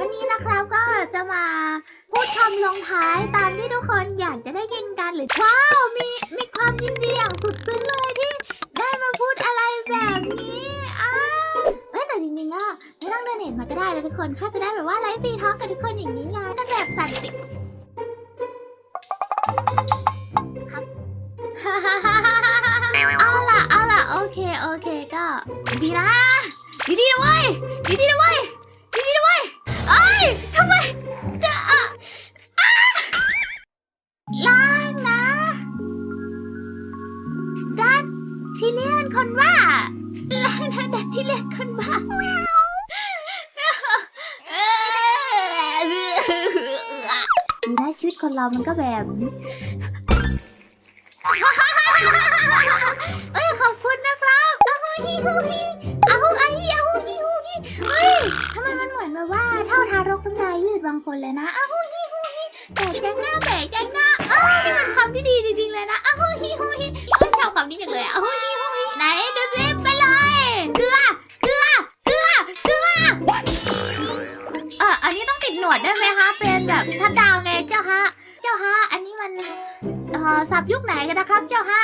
วันนี้นะครับก็จะมาพูดคำลงท้ายตามที่ทุกคนอยากจะได้ยินกันหรือว้าวมีมีความยินดีอย่างสุดซึ้งเลยที่ได้มาพูดอะไรแบบนี้อ้าวเอ้ยแต่จริงๆอะไม่ต้องเดินเห็นมาก็ได้นะทุกคนข้าจะได้แบบว่าไลฟ์ฟรีทอล์กกับทุกคนอย่างนี้ไงกันแบบสันติ ดีนะชีวิตคนเรามันก็แบบเอ้ยขอบคุณนะครับอ้าวฮีฮูฮีอ้าวไอ้อ้าวฮีฮูฮีเฮ้ยทำไมมันเหมือนแบบว่าเท่าทารกน้ำลายยืดบางคนเลยนะอ้าวฮูฮีฮูฮีแต่จังหน้าแต่จังหน้าเอ้ยนี่มันคำที่ดีจริงๆเลยนะอ้าวฮูฮีฮูฮีเอ้ยชอบคำนี้จังเลยอ้าวฮูฮี วดได้ไหมคะ เป็นแบบทัดดาวไงเจ้าฮะ เจ้าฮะ อันนี้มันเอ่อสับยุคไหนกันนะครับ เจ้าฮะ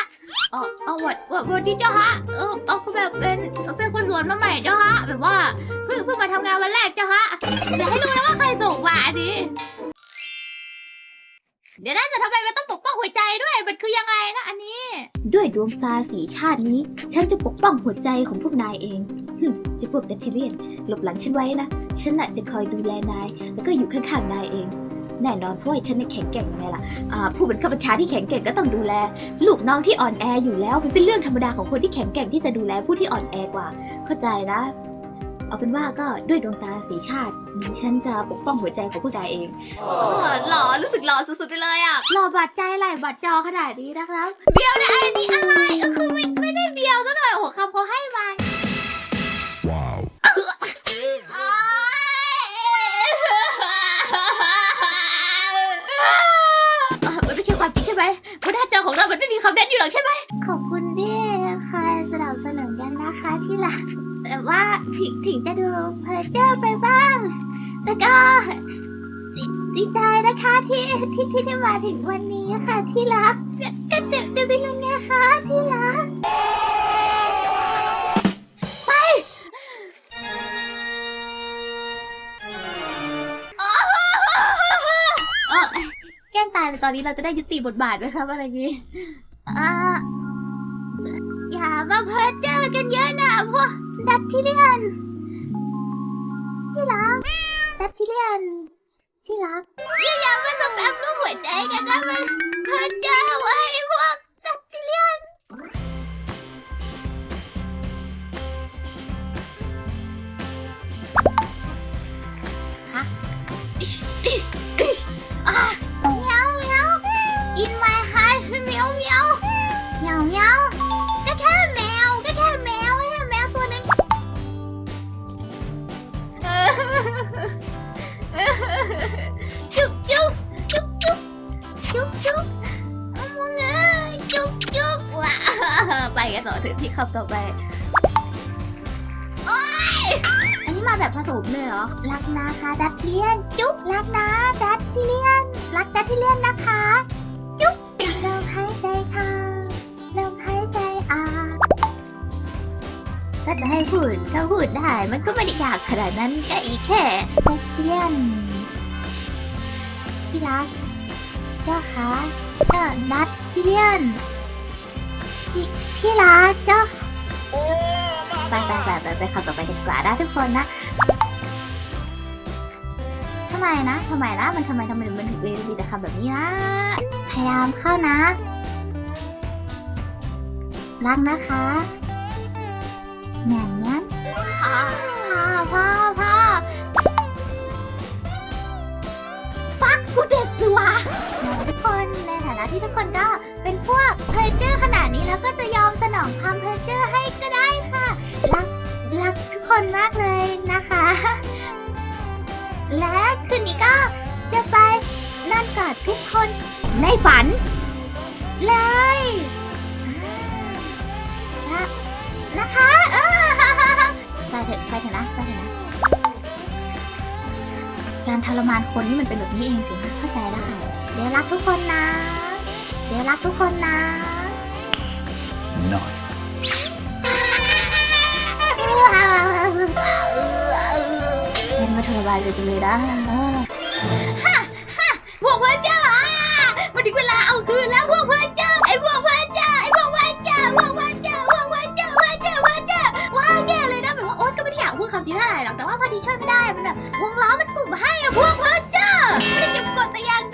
เออเอาวัดวัดวัดที่เจ้าฮะ เออเอาแบบเป็นเป็นคนสวนมาใหม่เจ้าฮะ แบบว่าเพิ่งเพิ่งมาทำงานวันแรกเจ้าฮะเดี๋ยวให้รู้นะว่าใครส่งมาอันนี้ เดี๋ยวน่าจะทำไมไม่ต้องปก หัวใจด้วยมันคือยังไงนะอันนี้ ด้วยดวงตาสีชาตินี้ ฉันจะปกป้องหัวใจของพวกนายเองหึจะพวกแบคทีเรียน หลบหลังฉันไว้นะ ฉันน่ะจะคอยดูแลนาย แล้วก็อยู่ข้างๆนายเอง แน่นอนเพราะว่าฉันน่ะแข็งแกร่งยังไงล่ะอ่าผู้บังคับบัญชาที่แข็งแกร่งก็ต้องดูแล ลูกน้องที่อ่อนแออยู่แล้ว มันเป็นเรื่องธรรมดาของคนที่แข็งแกร่งที่จะดูแลผู้ที่อ่อนแอกว่า เข้าใจนะ เอาเป็นว่าก็ด้วยดวงตาสีชาติ ฉันจะปกป้องหัวใจของผู้ใดเองหล่อรู้สึกหล่อสุดๆไปเลยอะหล่อบาดใจไหลบาดจอขนาดนี้นะครับ เบียวได้ไอ้นี่อะไรเออคือไม่ไม่ได้เบียวซะหน่อยโอ้โหคำเขาให้มา Wow. เอ่อมันไม่ใช่ความจริงใช่ไหมบนหน้าจอของเรามันไม่มีคำนั้นอยู่หรอกใช่ไหมขอบคุณที่คอยสนับสนุนกันนะคะที่รักแต่ ว่าถึงถึงจะดูเพอเจอร์ไปบ้าง แต่ก็ดีดีใจนะคะที่ที่ที่ได้มาถึงวันนี้ค่ะ ที่รักก็ก็เดี๋ยวเดี๋ยวไปลงนะคะที่รัก ไปเออแกล้งตายตอนนี้เราจะได้ยุติบทบาทไหมครับอะไรอย่างงี้อ่าอย่ามาเพ้อเจอกันเยอะนะพวก ดัตทิเลียนที่รักดัตทิเลียนที่รักย่าอย่ามาสแปมรูปหัวใจกันนะมันเพ้อเจอไว้พวกดัตทิเลียนฮะอิชอิชอิช ไปกันต่อถึงที่คำต่อไปโอ๊ยอันนี้มาแบบผสมเลยเหรอ รักนะคะดัตเทียน จุ๊บรักนะดัตเทียน รักดัตเทียนนะคะ จุ๊บลมหายใจเข้าลมหายใจออกก็จะให้พูดก็พูดได้ มันก็ไม่ได้ยากขนาดนั้นก็อีกแค่ดัตเทียนที่รักเจ้าคะเจ้าดัตเทียน พี่พี่รักเจ้าไปไปไปไปไปคำต่อไปดีกว่านะทุกคนนะทำไมนะทำไมนะมันทำไมทำไมมันถึงมีแต่คำแบบนี้นะพยายามเข้านะรักนะคะแหน่นนั้นพ่อพ่อพ่อฟักกูเดสวะาที่ทุกคนก็เป็นพวกเพอร์เจอร์ขนาดนี้แล้วก็จะยอมสนองความเพอร์เจอร์ให้ก็ได้ค่ะรักรักทุกคนมากเลยนะคะ และคืนนี้ก็จะไปนอนกอดทุกคนในฝัน เลยนะนะคะเออไปเถอะไปเถอะนะไปเถอะนะการทรมานคนนี่มันเป็นแบบนี้เองสิเข้าใจได้เดี๋ยวรักทุกคนนะ เดี๋ยวรักทุกคนนะ Nice. ยังไม่ทรมานเลยจังเลยนะพวกพระเจ้าอะมาถึงเวลาเอาคืนแล้วพวกพระเจ้าไอ้พวกพระเจ้าไอ้พวกพระเจ้าพวกพระเจ้าพวกพระเจ้าพระเจ้าพระเจ้าว้าวแย่เลยนะแบบว่าโอ๊ตก็ไม่ได้อยากพูดคำนี้เท่าไหร่หรอกแต่ว่าพอดีช่วยไม่ได้มันแบบวงล้อมันสุ่มให้อะพวกพระเจ้าไม่ได้เก็บกดแต่อย่างใดแต่ว่า